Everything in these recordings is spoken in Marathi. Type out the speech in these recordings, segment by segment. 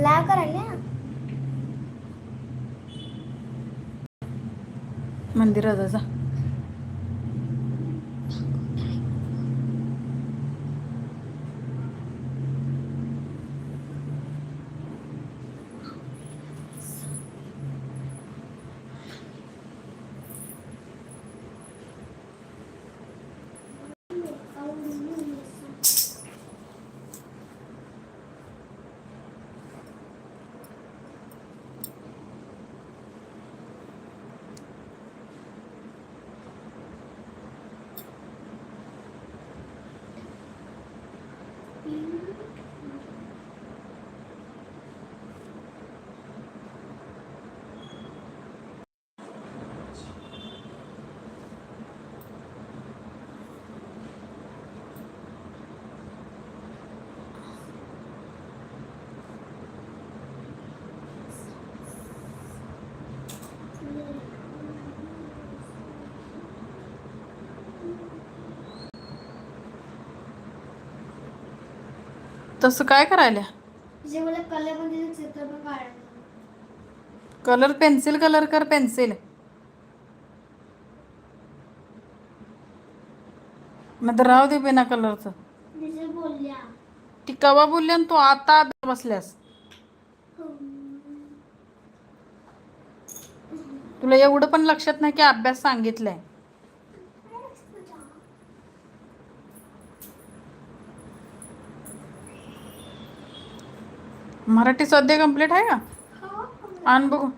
लाव करायला मंदिरात जा. तसं काय करायला? जे मला कलरमध्ये चित्र पण काढायचं कलर पेन्सिल कलर कर पेन्सिल मग तर राहू दे बिना कलरचं बोलल्या. ती कवा बोलली आणि तू आता बसल्यास. तुला एवढं पण लक्षात नाही की अभ्यास सांगितलाय. मराठी सध्या कंप्लीट आहे का? आण बघू.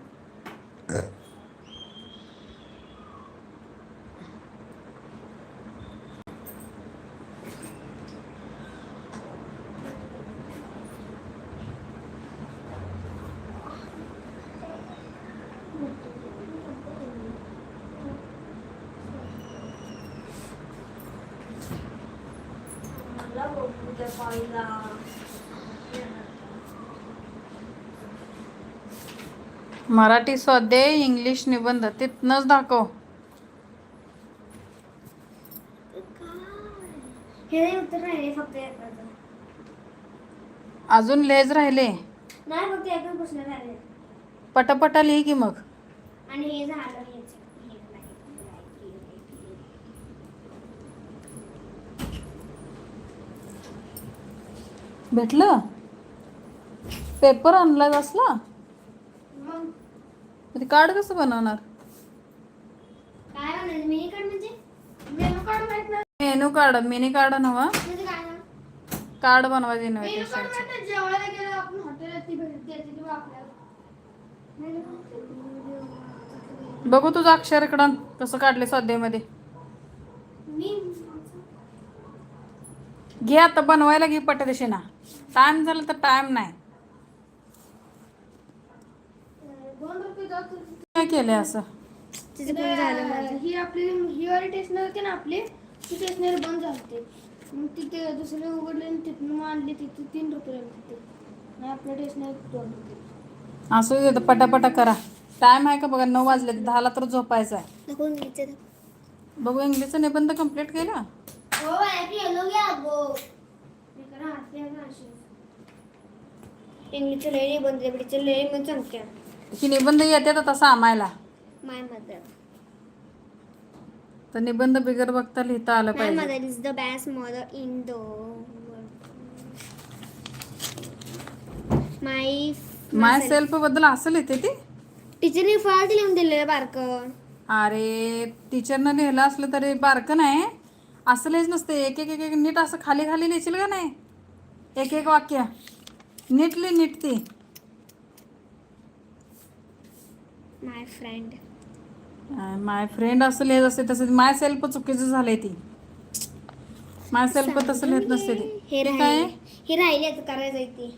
मराठी स्वाध्याय इंग्लिश निबंध तिथनच दाखव. अजून लेज राहिले. पटापटा लिही की मग. आणि. भेटलं? पेपर आणला असला? ते कार्ड कसं बनवणार? काय मिनी कार्ड म्हणजे? मेनू कार्ड माहीत नाही. मेनू कार्ड मिनी कार्ड नवा म्हणजे काय ना कार्ड बनवायचे मेनू कार्ड इन्व्हिटेशन माहीत नाही. जेवायला गेलं आपण हॉटेलात ती भेटते तेव्हा आपल्याला. मेनू कार्ड बघू तुझं अक्षर इकडं कसं काढले स्वाध्यायमध्ये मी? घे आता बनवायला घे पटदिशीना. टाइम झाला तर टाइम नाही दोन रुपये जातो काय केलंय असं? तिचं पण झालं माझं. ही आपली ही वाली टेशनरी होती ना आपली ती टेशनरी बंद झाली मग तिथे दुसरे उघडले आणि तिथून आणली तिथे तीन रुपये आणि आपल्या टेशनरी दोन रुपये. असू दे तर पटापटा करा. टाइम आहे का बघा? नऊ वाजले दहाला तर झोपायचं आहे. बघू इंग्लिशचा निबंध कंप्लीट केला? हो इंग्लिशचं लय मग चमक्या. की निबंध येते तर तसा माय मदर. तर निबंध बिगर बघता लिहिता आलं माय पाहिजे. Mother is the best mother in the my my सेल्फबद्दल असं लिहिते ती? टीचरने फार लिहून दिलेलं बारकं. अरे टीचरनं लिहिलं असलं तरी बारकं नाही. असं लिहिच नसते एक एक एक एक नीट असं खाली खाली लिहिशील का नाही? एक एक वाक्य. नीट लिही नीट ती. माय फ्रेंड माय फ्रेंड असं लिहित असते तसं माय सेल्फ चुकीचं झालंय ती. माय सेल्फ तसं लिहित नसते ती. हे काय राहिले. हे राहिले आता करायचं आहे ते.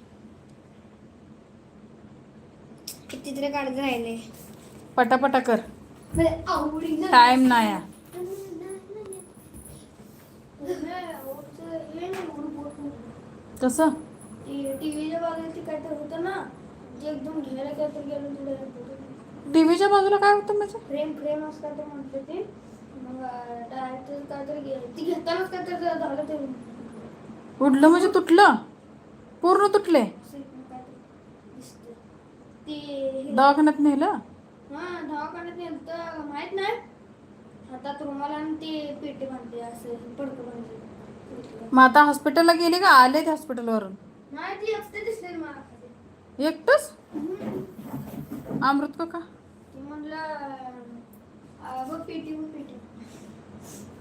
चित्र काढत राहिले. पटापटा कर. टाइम नाही. आहे. कसं? ते काय तर होतं ना. जे एकदम घ्यायला काय तर गेलो तिथे टीव्हीच्या बाजूला काय होतं म्हणजे? फ्रेम फ्रेम असं काय तर म्हणते ते. मग डायरेक्ट काय तर गे ती घेतानाच काय तर झालं ते उडलं म्हणजे तुटलं? पूर्ण तुटले? ते दवाखान्यात नेलं? हा दवाखान्यात नेलं तर माहीत नाही. हातात रुमाला आणि ते पेटे बांधले असं पडकं बांधले. मग आता हॉस्पिटलला गेली का? आले ते हॉस्पिटलवरून नाही ती एकटे दिसले मला. एकटंच. अमृत का म्हणलं अं, बघ पेटी बघ पेटी.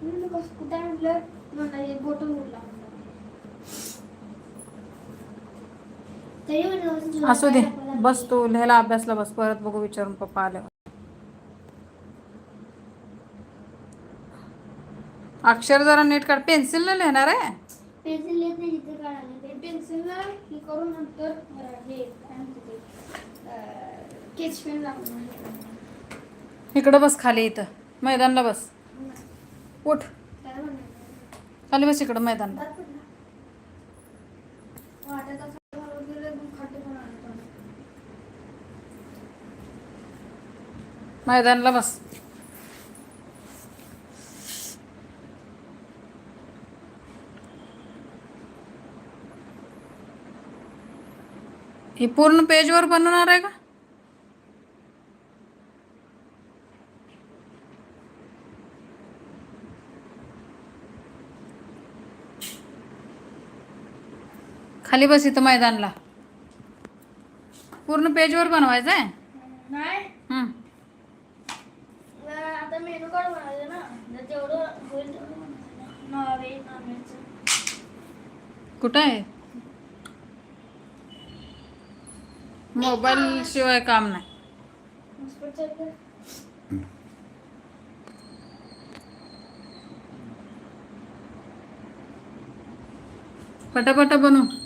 म्हणलं कसं कुठं आहे म्हटलं म्हणलं एक बोटल उडला तरी म्हणलं असू दे बस तू लिहायला अभ्यासला बस परत बघू विचारून पप्पा आल्यावर अक्षर जरा नीट काढ पेन्सिल न लिहिणार आहे? पेन्सिल नाही काढायला हे करून नंतर हे पेन लागणार इकडं बस खाली इथं. मैदानला बस. उठ. खाली बस इकडं मैदानला. मैदानला बस. हे पूर्ण पेजवर बनवणार आहे का? खाली बस इथं मैदानला. पूर्ण पेजवर बनवायचं आहे. आता मेनू कार्ड बनवायचं ना. होईल कुठं आहे? मोबाईल शिवाय काम नाही. पटापटा बनव.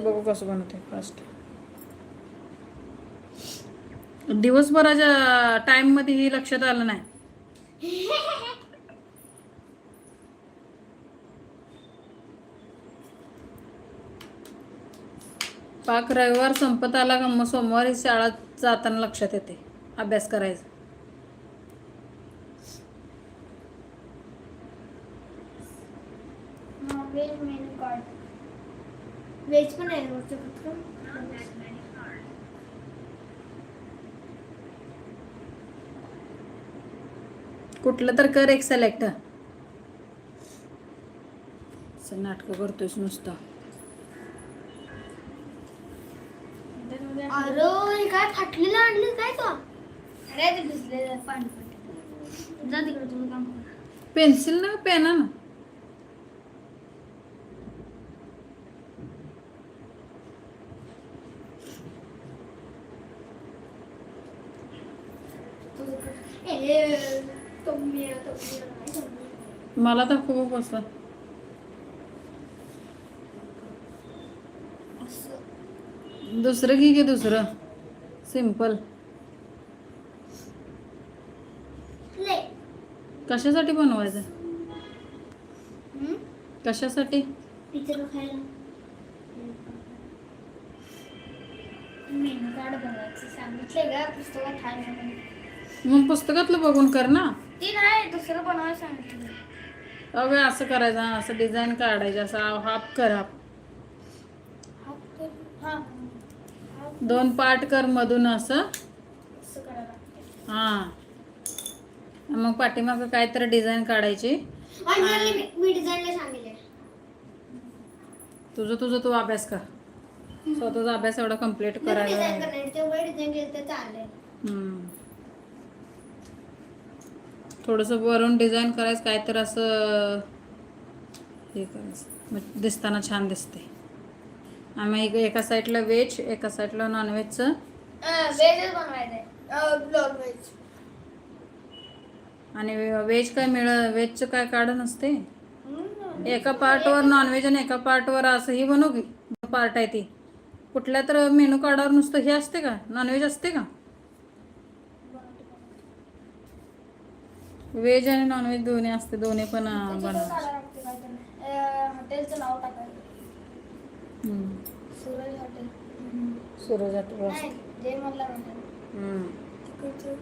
बघू कसं बनवते फास्ट दिवसभराच्या टाइममध्ये ही लक्षात आलं नाही. पाक रविवार संपत आला का मग सोमवारी शाळा जाताना लक्षात येते. अभ्यास करायचा. मेनू कार्ड व्हेज पण आहे वरचं फक्त कुठलं तर कर एक सिलेक्ट नाटकं करतोयस नुसतं. अरे हे काय फाटलेलं आणलं काय तो? अरे ते भिजलेलं पाणी जा तिकडे तुम्ही काम करा. पेन्सिल ना पेना ना ए तुम्ही तुम्ही मला तर खूप असं. असं दुसरं घे की दुसरं? सिंपल प्ले कशासाठी बनवायचं? कशासाठी? मग पुस्तकातलं बघून कर ना. ती नाही दुसरं बनवायला सांगितलं अगं असं करायचं असं डिझाईन काढायचं असं हाफ कर हाफ हा दोन पार्ट कर मधून असं. हां. मग पाठीमागं काय तर डिझाईन काढायची तुझं तुझं तू अभ्यास कर. स्वतःचा अभ्यास एवढा कंप्लीट करायला आहे. तेवढं डिझाईन केलं तर चालेल हम्म. थोडंसं वरून डिझाईन करायचं काय तर असं हे करायचं. मग दिसताना छान दिसते आम्ही एक- एका साईडला व्हेज एका साईडला नॉनव्हेजचं आणि व्हेज काय मिळ व्हेजचं काय काढ नसते एका पार्टवर नॉनव्हेज आणि एका पार्टवर असं ही बनवू की. पार्ट आहे ती. कुठल्या तर मेनू कार्डावर नुसतं हे असते का? नॉनव्हेज असते का? व्हेज आणि नॉनव्हेज दोन्ही असते दोन्ही पण बनवायचे हॉटेलचं नाव टाकायचं. हम्म. सूरज हॉटेल. सूरज हॉटेल असते. नाही जय मल्हार हॉटेल. हम्म. तिकडचं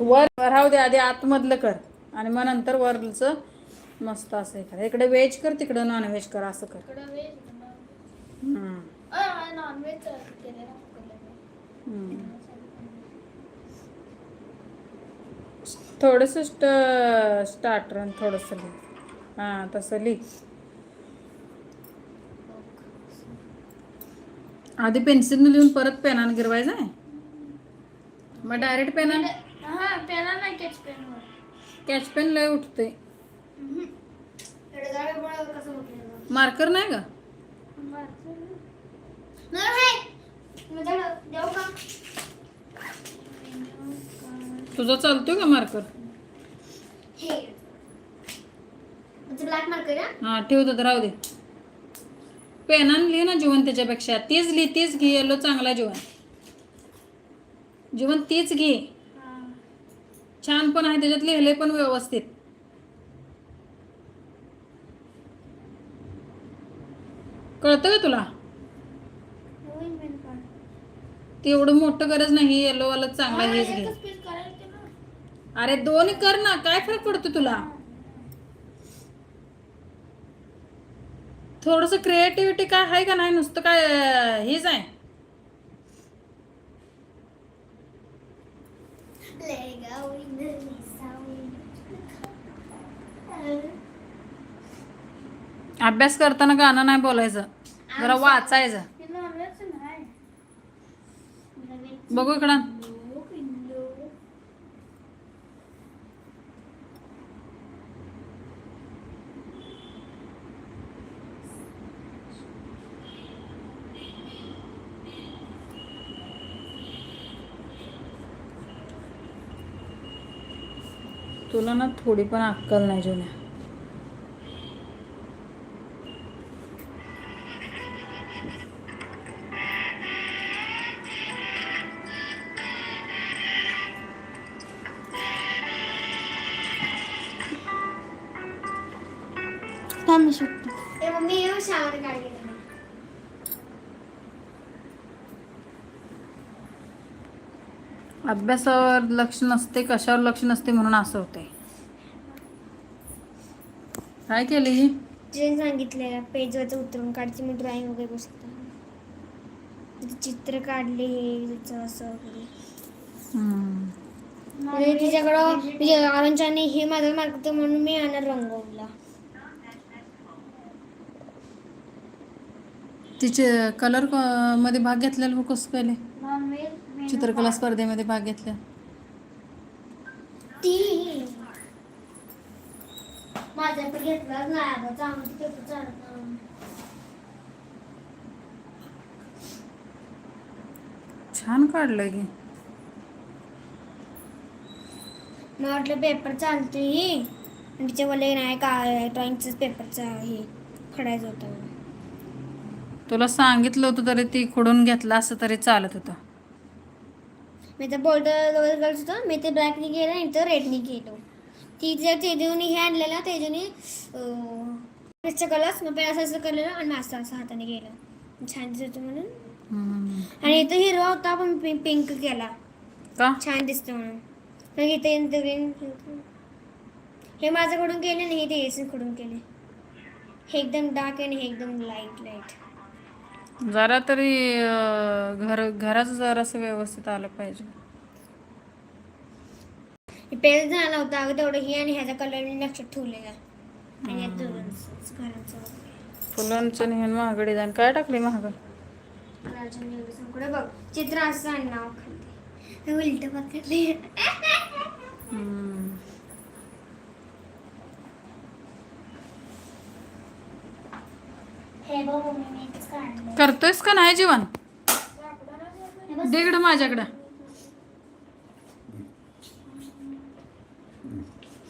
वर राहू दे आधी आतमधलं कर. आणि मग नंतर वरचं मस्त असं हे करा. इकडे व्हेज कर तिकडं नॉनव्हेज कर असं कर. इकडं व्हेज हम्म. नॉनव्हेज केलेलं. हम्म. थोडंसं स्ट स्टार्टर आणि थोडंसं लिह. हां तसं लिह. आधी पेन्सिलने लिहून परत पेनानं गिरवायचं आहे? मग डायरेक्ट पेनानं हा पेना कॅच कॅच पेन लय उठते मार्कर नाही का? तुझा चालतोय का मार्कर हे. ब्लॅक मार्कर हां ठेव तर राहू दे. पेनानं लिह ना जीवन त्याच्यापेक्षा. तीच लिह तीच घे. येलो चांगला जीवन. जीवन तीच घे. छान पण आहे त्याच्यात लिहिले पण व्यवस्थित. कळतं का तुला? ते एवढं मोठं गरज नाही. येलो वाला चांगला हेच घे. अरे दोन कर ना काय फरक पडतो तुला? थोडस क्रिएटिव्हिटी काय आहे का नाही नुसतं काय हेच आहे. अभ्यास करताना गाणं नाही बोलायचं जरा वाचायचं. बघू इकडं. तुला ना थोडी पण अक्कल नाही जुन्या. अभ्यासावर लक्ष नसते कशावर लक्ष नसते म्हणून असं होते. काय केली? तिने सांगितलेलं पेजवरचं उतरून काढची मी ड्रॉइंग वगैरे बसतो चित्र काढले हे असं वगैरे. म्हणजे तिच्याकडं म्हणजे हे माझं मार्क म्हणून मी आणणार रंगवला. तिचे कलरमध्ये भाग घेतलेला कसं केले चित्रकला स्पर्धेमध्ये भाग घेतला. ती माझ्या पण घेतलाच नाही आता चांगलं पेपर चालत नाही. छान काढलंय की. मला वाटलं पेपर चालते ही. आणि तिच्या वले नाही काय ड्रॉइंगच पेपरचा हे खडायचं होतं. तुला सांगितलं होतं तरी ती खुडून घेतलं असं तरी चालत होतं. मी तर बोर्ड गर्ल्स होतं. मी ते ब्लॅकने केलं आणि तर रेडने केलं. ती जर तेजूने हे आणलेलं तेजूने कलर्स मग पहिला असं असं केलेलं आणि असं असं हाताने केलं. छान दिसत होतं म्हणून. आणि इथं हिरवा होता पण पिंक केला. छान दिसतं म्हणून. मग इथे ग्रीन हे माझ्याकडून केले आणि हे ते कडून केले. हे एकदम डार्क आणि हे एकदम लाइट लाइट जरा तरी घर घराचं जरासं व्यवस्थित आलं पाहिजे. पेज झाला होता अगं तेवढं हे आणि ह्याचा कलर मी लक्षात ठेवलेला. आणि यात दोघांचं घराचं फुलांचं हे महागडी जाण काय टाकली महाग राजन देवसांकडे बघ. चित्र असं आणि नाव खाली. उलट पकडले. हे बघ मम्मी मी इथेच काढलं करतोयस का नाही जीवन दे इकडं माझ्याकडं.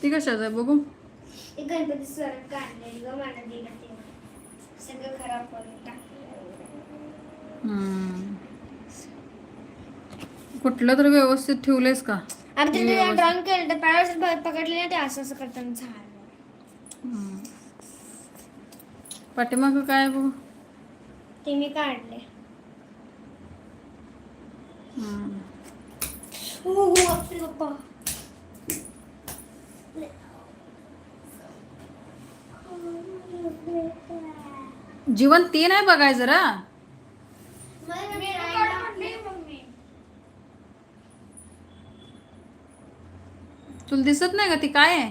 ती कशाचं आहे बघू. गणपती सर काढले ग मला दिलं ते सगळं खराब करून टाकलं हम्म. कुठलं तर व्यवस्थित ठेवलेस का? आता ड्रॉइंग केलं तर पकडले ना ते असं असं करताना झालं. पाठीमाग काय बघू ते मी काढले. जीवन ते नाही बघाय जरा. तुला दिसत नाही का ती काय आहे?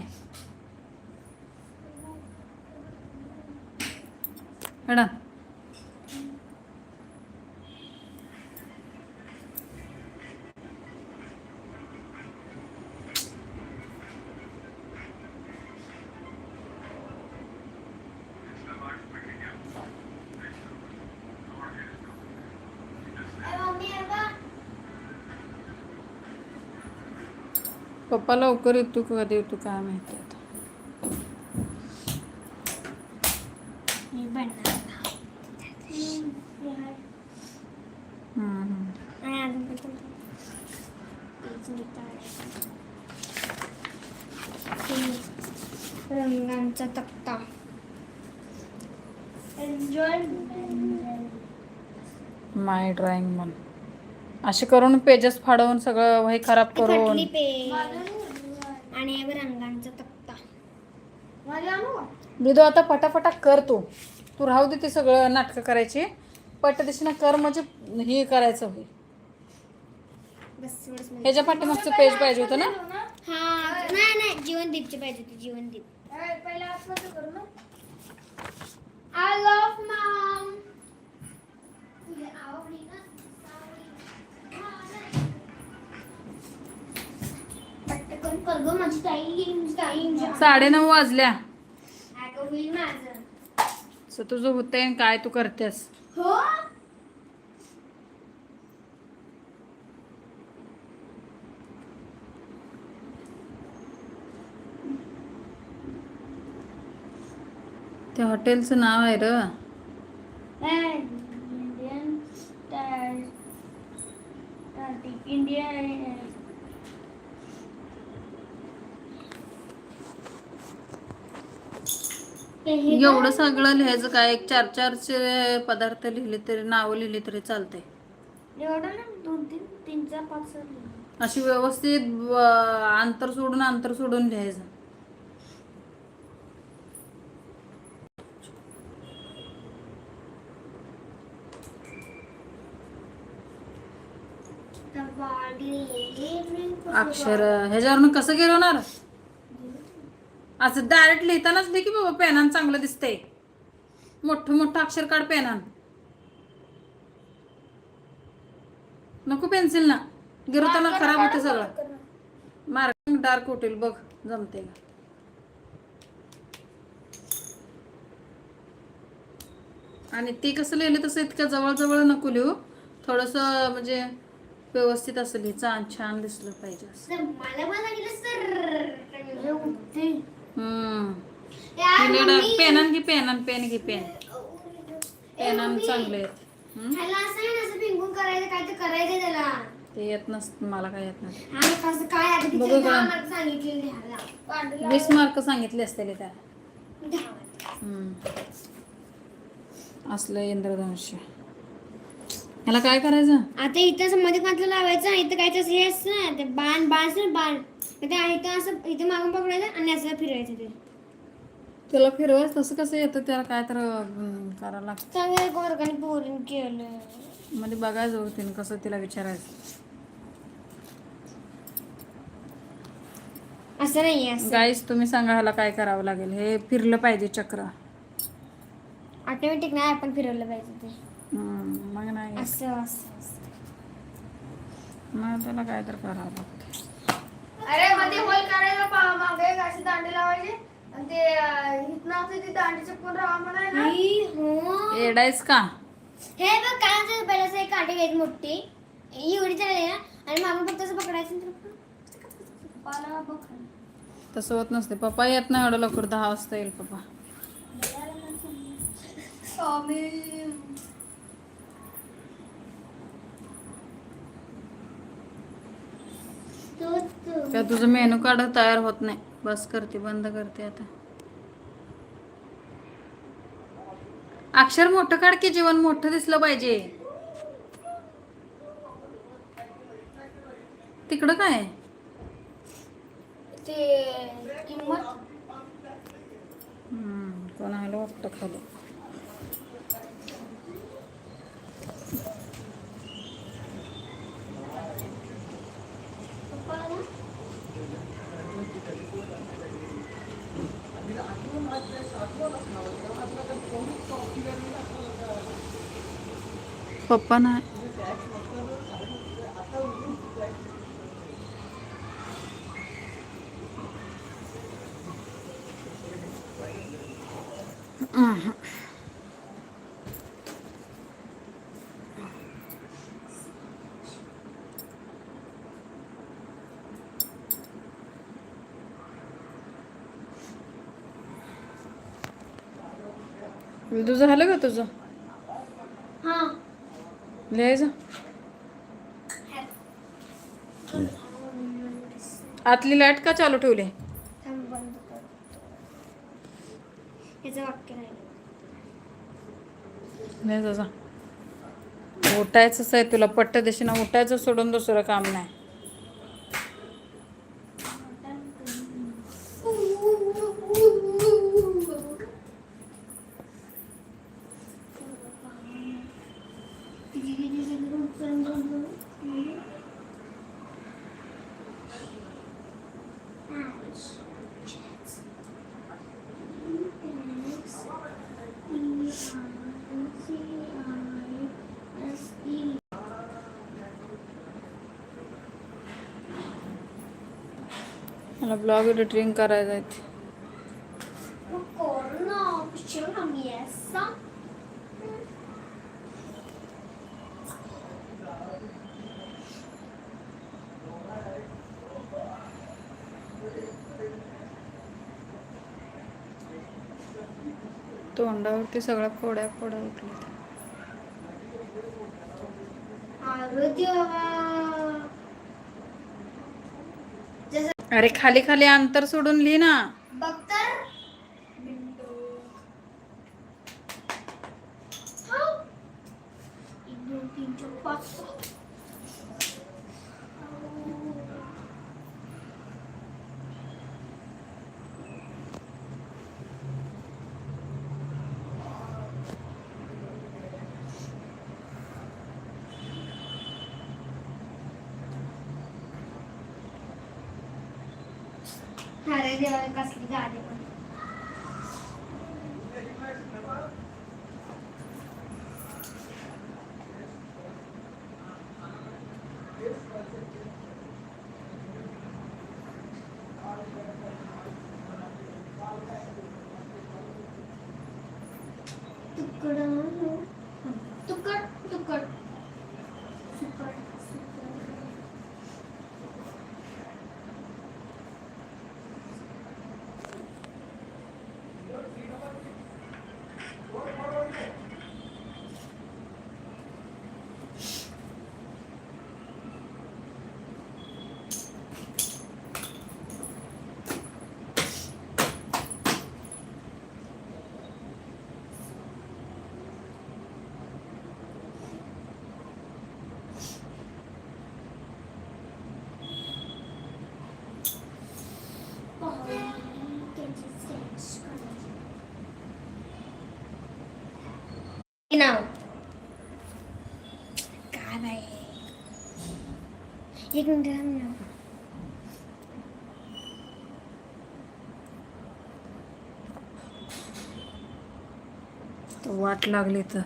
मॅडम पप्पा लवकर येतो का? कधी येतो काय माहिती आता. रंगांचा तक्ता एन्जॉय माय ड्रॉइंग म्हण असे करून पेजेस फाडवून सगळं वही खराब करून. आणि रंगांचा तक्ता. मृदू आता फटाफटा कर तू. तू राहू दे ते सगळं नाटकं करायची. पट दिशेनं कर म्हणजे हे करायचं होईल. बस एवढंच मला. ह्याच्या पाठीमागचं पेज पाहिजे होतं ना? हा नाही नाही जीवनदीपचे पाहिजे होते जीवनदीप. पहिला आत्महत्या करू ना. आय लव्ह मॉम पटकन कर गं माझी ताई माझी ताई साडेनऊ वाजल्या. अगं होईल माझं. असं तुझं होतंय काय तू करतेस? त्या हॉटेलचं नाव आहे र. इंडियन इंडिया एवढं सगळं लिहायचं काय? एक चार चारचे पदार्थ लिहिले तरी नावं लिहिली तरी चालते. अशी व्यवस्थित अंतर सोडून अंतर सोडून लिहायचं. अक्षर ह्याच्यावरनं कसं गिरवणार असं डायरेक्ट लिहितानाच लिहि की बाबा पेनान चांगलं दिसतंय. मोठं मोठं अक्षर काढ पेनान. नको पेन्सिल ना. गिरवताना खराब होते सगळं. मार्किंग डार्क होतील बघ जमते का? आणि ते कसं लिहिलं तसं इतक्या जवळ नको लिहू. थोडस म्हणजे व्यवस्थित असं लिहि छान छान दिसलं पाहिजे हे हम्म. पेनान घे पेनान पेन घे पेन. पेनान चांगले त्याला. ते येत नसत मला काय येत नाही. बघू का? वीस मार्क सांगितले असते त्या दहा mark. हम्म. असलं इंद्रधनुष्य. ह्याला काय करायचं? आता इथं मध्ये कांतलं लावायचं इथं काय तसं हे असतं ना ते बाण बाण असतं ना बाण. ते इथं असं इथं मागून पकडायचं आणि असं फिरवायचं ते. त्याला फिरवायचं तसं कसं येतं त्याला काय तर अं, करावं लागतं. चांगलं वर्गाने पोरीन केलं. मध्ये बघायचं होतं कसं तिला विचारायचं. असं नाही असं. गाईस तुम्ही सांगा ह्याला काय करावं लागेल. हे फिरलं पाहिजे चक्र. ऑटोमॅटिक नाही आपण फिरवलं पाहिजे ते. मग नाही. असं असं असं. मग त्याला काय तर करावं लागतं. अरे मध्ये होल काढायला मागे अशी दांडी लावायची. आणि ते अं, इथनं असं ती दांडी चिपकून राहा म्हणायला येडायच का? हे बघ काय असं पहिलं असं एक काठी घ्यायची मोठी. एवढी चालली ना? आणि मागून फक्त असं पकडायचं तसं होत नसते. पप्पा येत नाही एवढं लवकर दहा वाजता येईल पप्पा. काय तुझं मेनू कार्ड तयार होत नाही. बस करते बंद करते आता. अक्षर मोठं काढ की जीवन मोठं दिसलं पाहिजे. तिकडं काय? ते किंमत कोण आलं वाटतं खाली? पप्पा नाही. तुझं झालं का तुझं? लिहायचं आतली लाइट का चालू ठेवली नाही जा उठायचंच आहे तुला. पट्ट देशी ना उठायचं सोडून दुसरं काम नाही. ब्लॉग एडिटिंग करायचं आहे ते. तोंडावरती सगळ्या फोड्या फोड्या उठल्या अरे खाली खाली अंतर सोडून लिही ना बघ तर हाव. एक दोन तीन चार पाच सहा. अरे देवा कसली गाडी पण तुकड तुकड तुकड सुकड सुकड नाव? काय बाई? एक मिनिट थांब ना. तर वाट लागली तर.